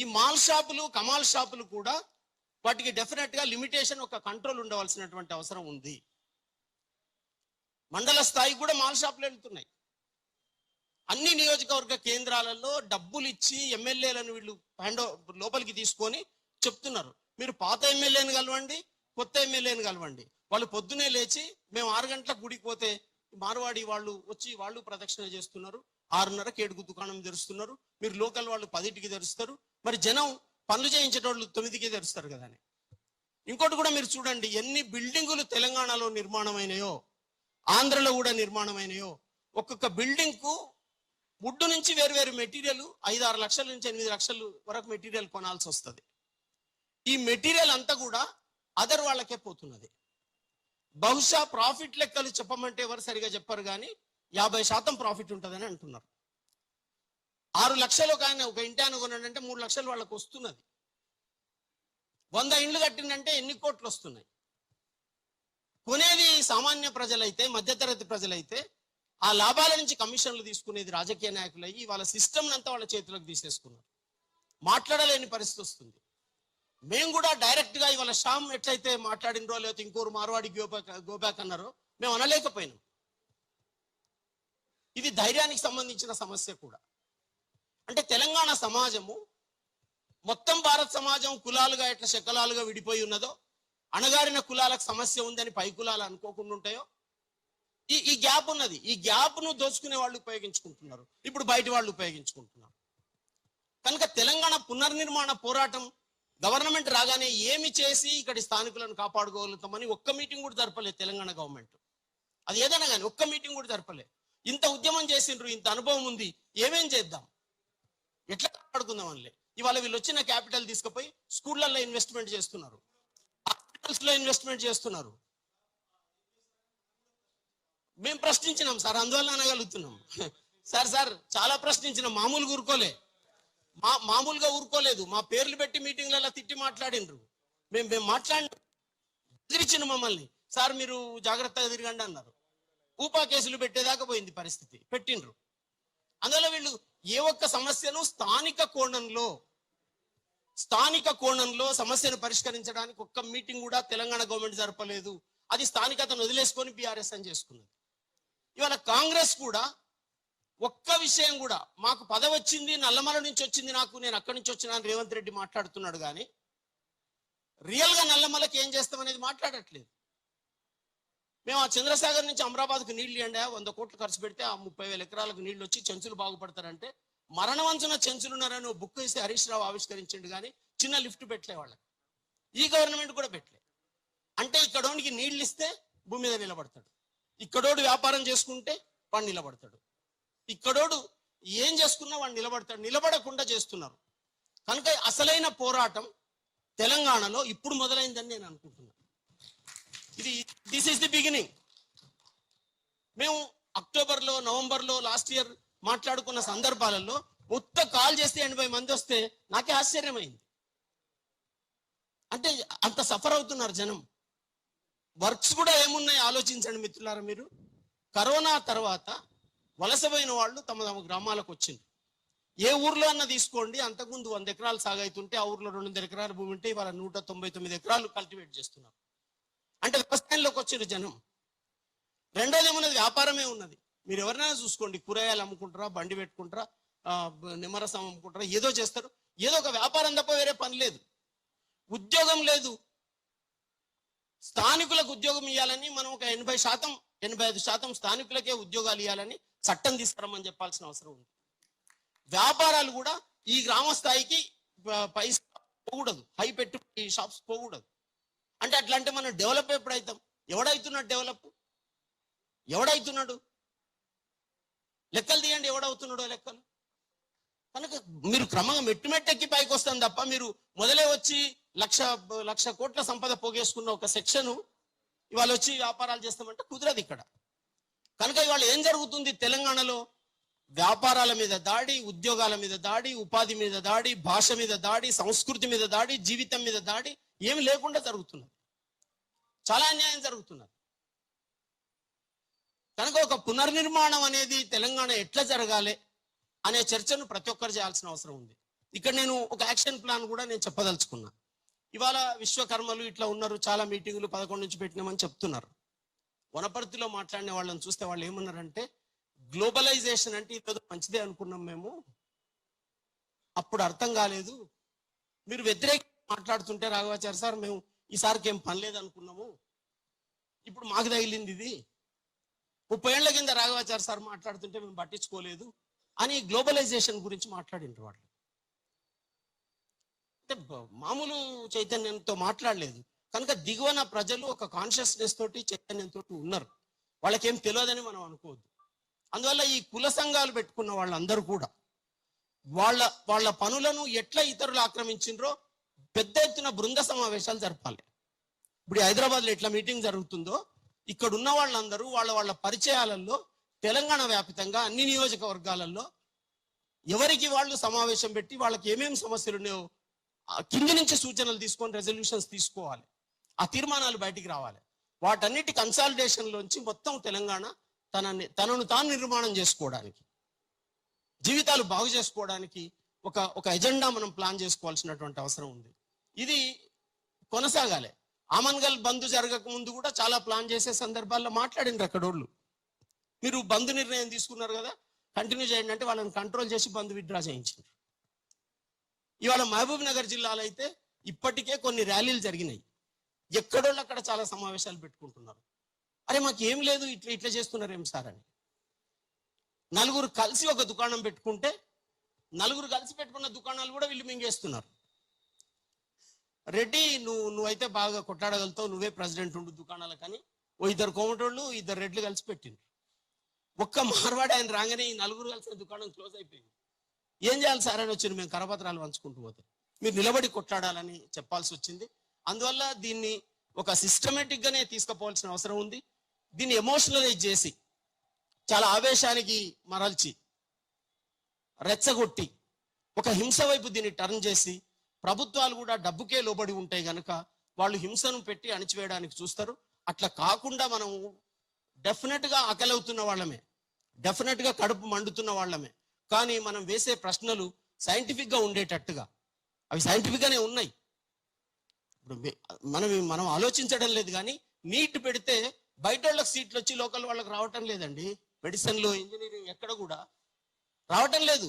ఈ మాల్ షాపులు కమాల్ షాపులు కూడా వాటికి డెఫినెట్గా లిమిటేషన్ ఒక కంట్రోల్ ఉండవలసినటువంటి అవసరం ఉంది. మండల స్థాయి కూడా మాల్ షాపులు వెళ్తున్నాయి. అన్ని నియోజకవర్గ కేంద్రాలలో డబ్బులు ఇచ్చి ఎమ్మెల్యేలను వీళ్ళు హ్యాండో లోపలికి తీసుకొని చెప్తున్నారు. మీరు పాత ఎమ్మెల్యేని కలవండి కొత్త ఎమ్మెల్యేని కలవండి. వాళ్ళు పొద్దునే లేచి మేము ఆరు గంటలకు గుడికి పోతే మార్వాడి వాళ్ళు వచ్చి వాళ్ళు ప్రదక్షిణ చేస్తున్నారు. ఆరున్నరకి ఏడుగు దుకాణం తెరుస్తున్నారు. మీరు లోకల్ వాళ్ళు పదింటికి తెరుస్తారు. మరి జనం పనులు చేయించేటోళ్ళు తొమ్మిదికే తెరుస్తారు కదా అని. ఇంకోటి కూడా మీరు చూడండి ఎన్ని బిల్డింగులు తెలంగాణలో నిర్మాణమైనాయో ఆంధ్రలో కూడా నిర్మాణమైనాయో ఒక్కొక్క బిల్డింగ్కు వుడ్ నుంచి వేరు వేరు మెటీరియల్ ఐదు ఆరు లక్షల నుంచి ఎనిమిది లక్షలు వరకు మెటీరియల్ కొనాల్సి వస్తుంది. ఈ మెటీరియల్ అంతా కూడా అదర్ వాళ్ళకే పోతున్నది. బహుశా ప్రాఫిట్ లెక్కలు చెప్పమంటే ఎవరు సరిగా చెప్పరు కానీ యాభై శాతం ప్రాఫిట్ ఉంటుందని అంటున్నారు. ఆరు లక్షలు ఒక ఆయన ఒక ఇంటి ఆయన అంటే మూడు లక్షలు వాళ్ళకి వస్తున్నది. వంద ఇండ్లు కట్టిందంటే ఎన్ని కోట్లు వస్తున్నాయి? కొనేది సామాన్య ప్రజలైతే మధ్యతరగతి ప్రజలైతే ఆ లాభాల నుంచి కమిషన్లు తీసుకునేది రాజకీయ నాయకులు అయ్యి వాళ్ళ సిస్టమ్ అంతా వాళ్ళ చేతిలోకి తీసేసుకున్నారు. మాట్లాడలేని పరిస్థితి వస్తుంది. మేము కూడా డైరెక్ట్గా ఇవాళ షామ్ ఎట్లయితే మాట్లాడినరో లేకపోతే ఇంకోరు మార్వాడి గోబ్యాక్ గోబ్యాక్ అన్నారో మేము అనలేకపోయినాం. ఇది ధైర్యానికి సంబంధించిన సమస్య కూడా. అంటే తెలంగాణ సమాజము మొత్తం భారత సమాజం కులాలుగా ఎట్లా శకలాలుగా విడిపోయి ఉన్నదో అణగారిన కులాలకు సమస్య ఉందని పై కులాలు అనుకోకుండా ఉంటాయో? ఈ ఈ గ్యాప్ ఉన్నది. ఈ గ్యాప్ను దోచుకునే వాళ్ళు ఉపయోగించుకుంటున్నారు. ఇప్పుడు బయట వాళ్ళు ఉపయోగించుకుంటున్నారు. కనుక తెలంగాణ పునర్నిర్మాణ పోరాటం గవర్నమెంట్ రాగానే ఏమి చేసి ఇక్కడి స్థానికులను కాపాడుకోగలుగుతామని ఒక్క మీటింగ్ కూడా జరపలేదు తెలంగాణ గవర్నమెంట్. అది ఏదైనా కానీ ఒక్క మీటింగ్ కూడా జరపలే ఇంత ఉద్యమం చేసిండ్రు ఇంత అనుభవం ఉంది ఏమేం చేద్దాం? ఎట్లా కాపాడుకుందాం అనలే ఇవాళ వీళ్ళు వచ్చిన క్యాపిటల్ తీసుకుపోయి స్కూళ్ళల్లో ఇన్వెస్ట్మెంట్ చేస్తున్నారు. హాస్పిటల్స్లో ఇన్వెస్ట్మెంట్ చేస్తున్నారు. మేము ప్రశ్నించినాం సార్ అందువల్ల అనగలుగుతున్నాం. సార్ సార్ చాలా ప్రశ్నించినాం మామూలుగా ఊరుకోలే. మా మామూలుగా ఊరుకోలేదు. మా పేర్లు పెట్టి మీటింగ్లలో తిట్టి మాట్లాడిండ్రు మేము మేము మాట్లాడి బెదిరించిన మమ్మల్ని. సార్ మీరు జాగ్రత్తగా తిరగండి అన్నారు. ఊపా కేసులు పెట్టేదాకా పోయింది పరిస్థితి. పెట్టిండ్రు. అందువల్ల వీళ్ళు ఏ ఒక్క సమస్యను స్థానిక కోణంలో స్థానిక కోణంలో సమస్యను పరిష్కరించడానికి ఒక్క మీటింగ్ కూడా తెలంగాణ గవర్నమెంట్ జరపలేదు. అది స్థానికతను వదిలేసుకొని బీఆర్ఎస్ అని చేసుకున్నది. ఇవాళ కాంగ్రెస్ కూడా ఒక్క విషయం కూడా మాకు పదవి వచ్చింది నల్లమల నుంచి వచ్చింది నాకు నేను అక్కడి నుంచి వచ్చిన రేవంత్ రెడ్డి మాట్లాడుతున్నాడు కానీ రియల్గా నల్లమలకి ఏం చేస్తామనేది మాట్లాడట్లేదు. మేము ఆ చంద్రసాగర్ నుంచి అమరాబాద్కు నీళ్ళు ఇవ్వండి వంద కోట్లు ఖర్చు పెడితే ఆ ముప్పై వేల ఎకరాలకు నీళ్ళు వచ్చి చెంచులు బాగుపడతారంటే మరణవంచున చెంచులు ఉన్నారని బుక్ వేసి హరీష్ రావు ఆవిష్కరించిండు కానీ చిన్న లిఫ్ట్ పెట్టలే వాళ్ళకి. ఈ గవర్నమెంట్ కూడా పెట్టలే. అంటే ఇక్కడోనికి నీళ్ళు ఇస్తే భూమి మీద నిలబడతాడు. ఇక్కడోడు వ్యాపారం చేసుకుంటే వాడు నిలబడతాడు. ఇక్కడోడు ఏం చేసుకున్నా వాడు నిలబడతాడు. నిలబడకుండా చేస్తున్నారు. కనుక అసలైన పోరాటం తెలంగాణలో ఇప్పుడు మొదలైందని నేను అనుకుంటున్నాను ఇది దిస్ ఈస్ ది బిగినింగ్ మేము అక్టోబర్లో నవంబర్లో లాస్ట్ ఇయర్ మాట్లాడుకున్న సందర్భాలలో మొత్తం కాల్ చేస్తే ఎనభై మంది వస్తే నాకే ఆశ్చర్యమైంది. అంటే అంత సఫర్ అవుతున్నారు జనం. వర్క్స్ కూడా ఏమున్నాయి ఆలోచించండి మిత్రులారా మీరు. కరోనా తర్వాత వలసపోయిన వాళ్ళు తమ తమ గ్రామాలకు వచ్చింది ఏ ఊర్లో అన్న తీసుకోండి అంతకుముందు వంద ఎకరాలు సాగైతుంటే ఆ ఊర్లో రెండు వందల ఎకరాల భూమి ఉంటే ఇవాళ నూట తొంభై తొమ్మిది ఎకరాలు కల్టివేట్ చేస్తున్నారు. అంటే వ్యవసాయంలోకి వచ్చారు జనం. రెండోది ఏమున్నది వ్యాపారమే ఉన్నది. మీరు ఎవరినైనా చూసుకోండి కూరగాయలు అమ్ముకుంటారా బండి పెట్టుకుంటారా నిమ్మరసం అమ్ముకుంటారా ఏదో చేస్తారు. ఏదో ఒక వ్యాపారం తప్ప వేరే పని లేదు. ఉద్యోగం లేదు. స్థానికులకు ఉద్యోగం ఇవ్వాలని మనం ఒక ఎనభై శాతం ఎనభై ఐదు శాతం స్థానికులకే ఉద్యోగాలు ఇవ్వాలని చట్టం తీసుకురమ్మని చెప్పాల్సిన అవసరం ఉంది. వ్యాపారాలు కూడా ఈ గ్రామ స్థాయికి పైస పై పోకూడదు. హై పెట్టుబడి షాప్స్ పోకూడదు. అంటే అట్లా అంటే మనం డెవలప్ ఎప్పుడైతాం? ఎవడైతున్నాడు డెవలప్? ఎవడైతున్నాడు? లెక్కలు తీయండి ఎవడవుతున్నాడో లెక్కలు. కనుక మీరు క్రమంగా మెట్టు మెట్టెక్కి పైకి వస్తాం తప్ప మీరు మొదలే వచ్చి లక్ష లక్ష కోట్ల సంపద పోగేసుకున్న ఒక సెక్షను ఇవాళ వచ్చి వ్యాపారాలు చేస్తామంటే కుదరదు ఇక్కడ. కనుక ఇవాళ ఏం జరుగుతుంది? తెలంగాణలో వ్యాపారాల మీద దాడి ఉద్యోగాల మీద దాడి ఉపాధి మీద దాడి భాష మీద దాడి సంస్కృతి మీద దాడి జీవితం మీద దాడి ఏమి లేకుండా జరుగుతున్నది. చాలా అన్యాయం జరుగుతున్నది. కనుక ఒక పునర్నిర్మాణం అనేది తెలంగాణ ఎట్లా జరగాలి అనే చర్చను ప్రతి ఒక్కరు చేయాల్సిన అవసరం ఉంది. ఇక్కడ నేను ఒక యాక్షన్ ప్లాన్ కూడా నేను చెప్పదలుచుకున్నా. ఇవాళ విశ్వకర్మలు ఇట్లా ఉన్నారు చాలా మీటింగులు పదకొండు నుంచి పెట్టినామని చెప్తున్నారు. వనపర్తిలో మాట్లాడిన వాళ్ళని చూస్తే వాళ్ళు ఏమన్నారంటే గ్లోబలైజేషన్ అంటే ఈరోజు మంచిదే అనుకున్నాం మేము. అప్పుడు అర్థం కాలేదు. మీరు వ్యతిరేక మాట్లాడుతుంటే రాఘవాచారి సార్ మేము ఈసారికి ఏం పని లేదు అనుకున్నాము ఇప్పుడు మాకు తగిలింది ఇది. ముప్పై ఏళ్ళ కింద రాఘవాచారి సార్ మాట్లాడుతుంటే మేము పట్టించుకోలేదు. అని గ్లోబలైజేషన్ గురించి మాట్లాడిండ్రు వాళ్ళు. అంటే మామూలు చైతన్యంతో మాట్లాడలేదు. కనుక దిగువన ప్రజలు ఒక కాన్షియస్నెస్ తోటి చైతన్యంతో ఉన్నారు. వాళ్ళకేం తెలియదని మనం అనుకోవద్దు. అందువల్ల ఈ కుల సంఘాలు పెట్టుకున్న వాళ్ళందరూ కూడా వాళ్ళ వాళ్ళ పనులను ఎట్లా ఇతరులు ఆక్రమించిండ్రో పెద్ద ఎత్తున బృంద సమావేశాలు జరపాలి. ఇప్పుడు హైదరాబాద్లో ఎట్లా మీటింగ్ జరుగుతుందో ఇక్కడ ఉన్న వాళ్ళందరూ వాళ్ళ వాళ్ళ పరిచయాలలో తెలంగాణ వ్యాపితంగా అన్ని నియోజకవర్గాలలో ఎవరికి వాళ్ళు సమావేశం పెట్టి వాళ్ళకి ఏమేమి సమస్యలు ఉన్నాయో కింది నుంచి సూచనలు తీసుకొని రెజల్యూషన్స్ తీసుకోవాలి. ఆ తీర్మానాలు బయటికి రావాలి. వాటన్నిటి కన్సాలిడేషన్లోంచి మొత్తం తెలంగాణ తనని తనను తాను నిర్మాణం చేసుకోవడానికి జీవితాలు బాగు చేసుకోవడానికి ఒక ఒక ఎజెండా మనం ప్లాన్ చేసుకోవాల్సినటువంటి అవసరం ఉంది. ఇది కొనసాగాలి. ఆమన్గల్ బంద్ జరగక ముందు కూడా చాలా ప్లాన్ చేసే సందర్భాల్లో మాట్లాడిండ్రు అక్కడోళ్ళు. మీరు బంద్ నిర్ణయం తీసుకున్నారు కదా కంటిన్యూ చేయండి అంటే వాళ్ళని కంట్రోల్ చేసి బంద్ విత్డ్రా చేయించారు ఇవాళ మహబూబ్ నగర్ జిల్లాలో అయితే ఇప్పటికే కొన్ని ర్యాలీలు జరిగినాయి. ఎక్కడోళ్ళు అక్కడ చాలా సమావేశాలు పెట్టుకుంటున్నారు. అరే మాకు ఏం లేదు ఇట్లా ఇట్లా చేస్తున్నారు ఏం సార్ అని. నలుగురు కలిసి ఒక దుకాణం పెట్టుకుంటే నలుగురు కలిసి పెట్టుకున్న దుకాణాలు కూడా వీళ్ళు మింగేస్తున్నారు. రెడ్డి నువ్వు నువ్వైతే బాగా కొట్లాడగలుగుతావు నువ్వే ప్రెసిడెంట్ ఉండు దుకాణాలు కానీ. ఓ ఇద్దరు కోమటోళ్ళు ఇద్దరు రెడ్లు కలిసి పెట్టిండ్రు. ఒక్క మార్వాడి ఆయన రాగానే ఈ నలుగురు కలిసిన దుకాణం క్లోజ్ అయిపోయింది. ఏం చేయాలి సార్ అని వచ్చింది మేము కరపత్రాలు పంచుకుంటూ పోతే? మీరు నిలబడి కొట్లాడాలని చెప్పాల్సి వచ్చింది. అందువల్ల దీన్ని ఒక సిస్టమేటిక్గానే తీసుకుపోవాల్సిన అవసరం ఉంది. దీన్ని ఎమోషనలైజ్ చేసి చాలా ఆవేశానికి మరల్చి రెచ్చగొట్టి ఒక హింస వైపు దీన్ని టర్న్ చేసి ప్రభుత్వాలు కూడా డబ్బుకే లోబడి ఉంటాయి కనుక వాళ్ళు హింసను పెట్టి అణిచివేయడానికి చూస్తారు. అట్లా కాకుండా మనం డెఫినెట్గా అకలవుతున్న ఆకలవుతున్న వాళ్ళమే డెఫినెట్గా కడుపు మండుతున్న వాళ్ళమే. కానీ మనం వేసే ప్రశ్నలు సైంటిఫిక్గా ఉండేటట్టుగా. అవి సైంటిఫిక్గానే ఉన్నాయి. ఇప్పుడు మనం మనం ఆలోచించడం లేదు కానీ నీట్ పెడితే బయట వాళ్ళకి సీట్లు వచ్చి లోకల్ వాళ్ళకి రావటం లేదండి. మెడిసిన్లో ఇంజనీరింగ్ ఎక్కడ కూడా రావటం లేదు.